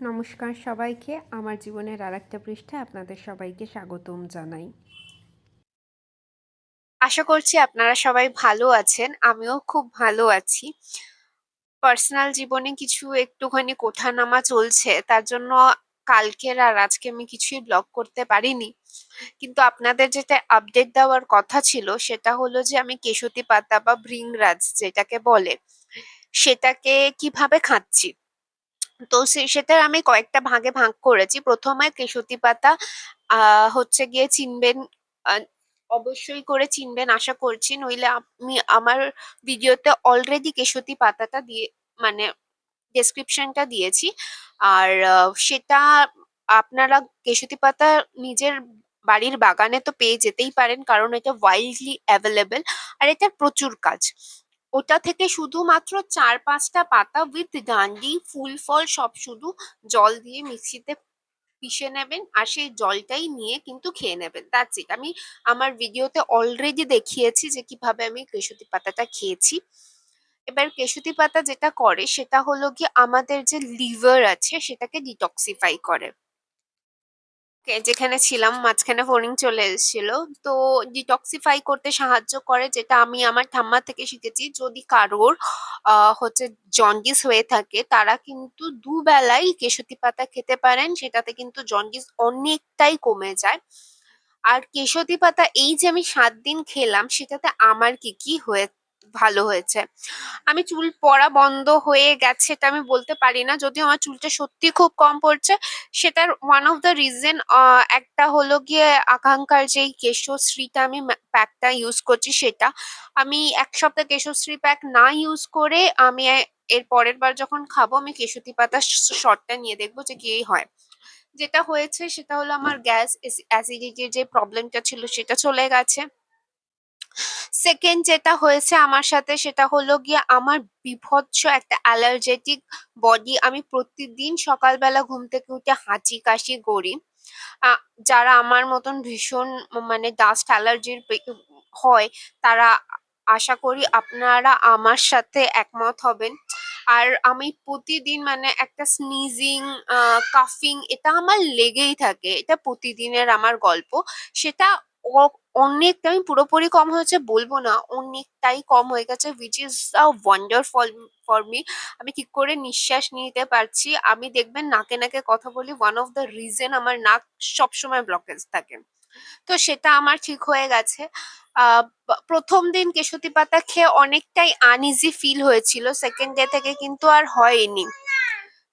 নমস্কার সবাইকে। আমার জীবনের আর একটা পৃষ্ঠায় আপনাদের সবাইকে স্বাগতম জানাই। আশা করছি আপনারা সবাই ভালো আছেন, আমিও খুব ভালো আছি। পার্সোনাল জীবনে কিছু একটুখানি কোঠানামা চলছে, তার জন্য কালকের আর আজকে আমি কিছুই ব্লগ করতে পারিনি। কিন্তু আপনাদের যেটা আপডেট দেওয়ার কথা ছিল, সেটা হলো যে আমি কেশতি পাতা বা ভৃংরাজ যেটাকে বলে, সেটাকে কীভাবে খাচ্ছি? তো সে, সেটার আমি কয়েকটা ভাগে ভাগ করেছি। প্রথমে কেশতি পাতা হচ্ছে গিয়ে চিনবেন অবশ্যই করে চিনবেন, আশা করছি। নইলে আমি আমার ভিডিওতে অলরেডি কেশতি পাতাটা দিয়ে মানে ডেসক্রিপশনটা দিয়েছি। আর সেটা আপনারা কেশতি পাতা নিজের বাড়ির বাগানে তো পেয়ে যেতেই পারেন, কারণ এটা ওয়াইল্ডলি অ্যাভেলেবেল আর এটার প্রচুর কাজ। ওটা থেকে শুধুমাত্র চার পাঁচটা পাতা উইথ ডান্ডি ফুল, ফল সব শুধু জল দিয়ে মিক্সিতে পিষে নেবেন আর সেই জলটাই নিয়ে কিন্তু খেয়ে নেবেন। দ্যাটস ইট আমি আমার ভিডিওতে অলরেডি দেখিয়েছি যে কীভাবে আমি কেশুতি পাতাটা খেয়েছি। এবার কেশুতি পাতা যেটা করে সেটা হলো কি আমাদের যে লিভার আছে সেটাকে ডিটক্সিফাই করে। যেখানে ছিলাম, মাঝখানে ফোনিং চলে এসেছিল। তো ডিটক্সিফাই করতে সাহায্য করে, যেটা আমি আমার ঠাম্মা থেকে শিখেছি। যদি কারোর হচ্ছে জন্ডিস হয়ে থাকে, তারা কিন্তু দুবেলাই কেশতি পাতা খেতে পারেন। সেটাতে কিন্তু জন্ডিস অনেকটাই কমে যায়। আর কেশতি পাতা এই যে আমি সাত দিন খেলাম, সেটাতে আমার কি কি হয়ে ভালো হয়েছে। আমি চুল পড়া বন্ধ হয়ে গেছে এটা আমি বলতে পারি না। যদিও আমার চুলটা সত্যি খুব কম পড়ছে। সেটার ওয়ান অফ দ্য রিজন একটা হলো গিয়ে আকাঙ্ক্ষার যেই কেশশ্রীটা আমি প্যাকটা ইউজ করছি সেটা। আমি এক সপ্তাহ কেশশ্রী প্যাক না ইউজ করে আমি এর পরের বার যখন খাব আমি কেশতি পাতা শর্টটা নিয়ে দেখব যে কি হয়। যেটা হয়েছে সেটা হলো আমার গ্যাস অ্যাসিডিটির যে প্রবলেমটা ছিল সেটা চলে গেছে। সেকেন্ড যেটা হয়েছে আমার সাথে সেটা হলো গিয়ে আমার বিভৎস একটা অ্যালার্জেটিক বডি আমি প্রতিদিন সকালবেলা ঘুম থেকে উঠে হাঁচি কাশি করি। যারা আমার মতন ভীষণ মানে ডাস্ট অ্যালার্জির হয়, তারা আশা করি আপনারা আমার সাথে একমত হবেন। আর আমি প্রতিদিন মানে একটা স্নিজিং কাফিং এটা আমার লেগেই থাকে। এটা প্রতিদিনের আমার গল্প। সেটা অনেকটা আমি পুরোপুরি কম হয়েছে বলব না। অনেকটাই কম হয়ে গেছে which is a wonderful for me আমি ঠিক করে নিঃশ্বাস নিতে পারছি। আমি দেখবেন নাকে নাকে কথা বলি ওয়ান অফ দ্য রিজন আমার নাক সবসময় ব্লকেজ থাকে। তো সেটা আমার ঠিক হয়ে গেছে। প্রথম দিন কেশতি পাতা খেয়ে অনেকটাই আনইজি ফিল হয়েছিল সেকেন্ড ডে থেকে কিন্তু আর হয়নি।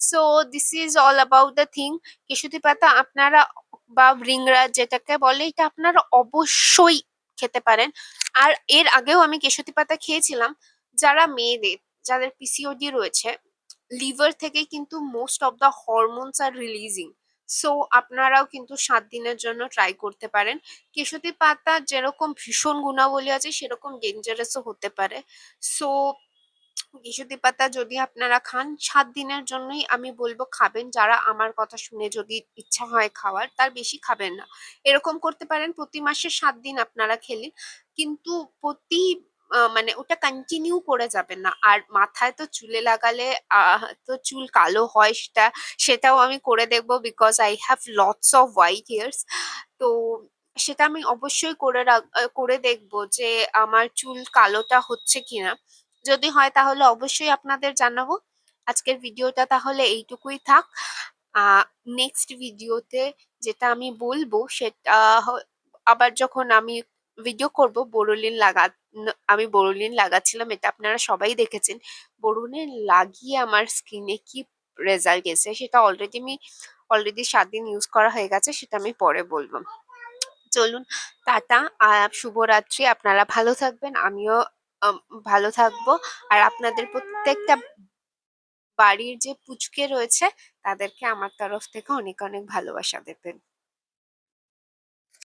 So this is all about the thing কেশতি পাতা আপনারা বা রিংরা যেটাকে বলে এটা আপনারা অবশ্যই খেতে পারেন আর এর আগেও আমি কেশতি পাতা খেয়েছিলাম যারা মেয়েদের যাদের পিসিওডি রয়েছে লিভার থেকে কিন্তু most of the hormones are releasing so আপনারাও কিন্তু সাত দিনের জন্য ট্রাই করতে পারেন কেশতি পাতা যেরকম ভীষণ গুণাবলী আছে সেরকম ডেঞ্জারাসও হতে পারে সো কেশুতি পাতা যদি আপনারা খান, সাত দিনের জন্যই আমি বলব খাবেন। যারা আমার কথা শুনে যদি ইচ্ছা হয় খাওয়ার, তার বেশি খাবেন না। এরকম করতে পারেন, প্রতি মাসে সাত দিন আপনারা খেলেন কিন্তু প্রতি মানে ওটা কন্টিনিউ করে যাবেন না। আর মাথায় তো চুলে লাগালে তো চুল কালো হয় সেটা, সেটাও আমি করে দেখব because I have lots of white hairs তো সেটা আমি অবশ্যই করে করে দেখব যে আমার চুল কালোটা হচ্ছে কিনা। যদি হয় তাহলে অবশ্যই আপনাদের জানাব। আজকের ভিডিওটা তাহলে এইটুকুই থাক। নেক্সট ভিডিওতে যেটা আমি বলব সেটা আবার যখন আমি ভিডিও করব, বোরোলিন লাগা, আমি বোরোলিন লাগাচ্ছিলাম, এটা আপনারা সবাই দেখেছেন। বোরোলিন লাগিয়ে আমার স্কিনে কি রেজাল্ট এসে সেটা অলরেডি আমি অলরেডি সাত দিন ইউজ করা হয়ে গেছে, সেটা আমি পরে বলব। চলুন, টাটা শুভরাত্রি, আপনারা ভালো থাকবেন, আমিও ভালো থাকব। আর আপনাদের প্রত্যেকটা বাড়ির যে পুচকে রয়েছে, তাদেরকে আমার তরফ থেকে অনেক অনেক ভালোবাসা দেবেন।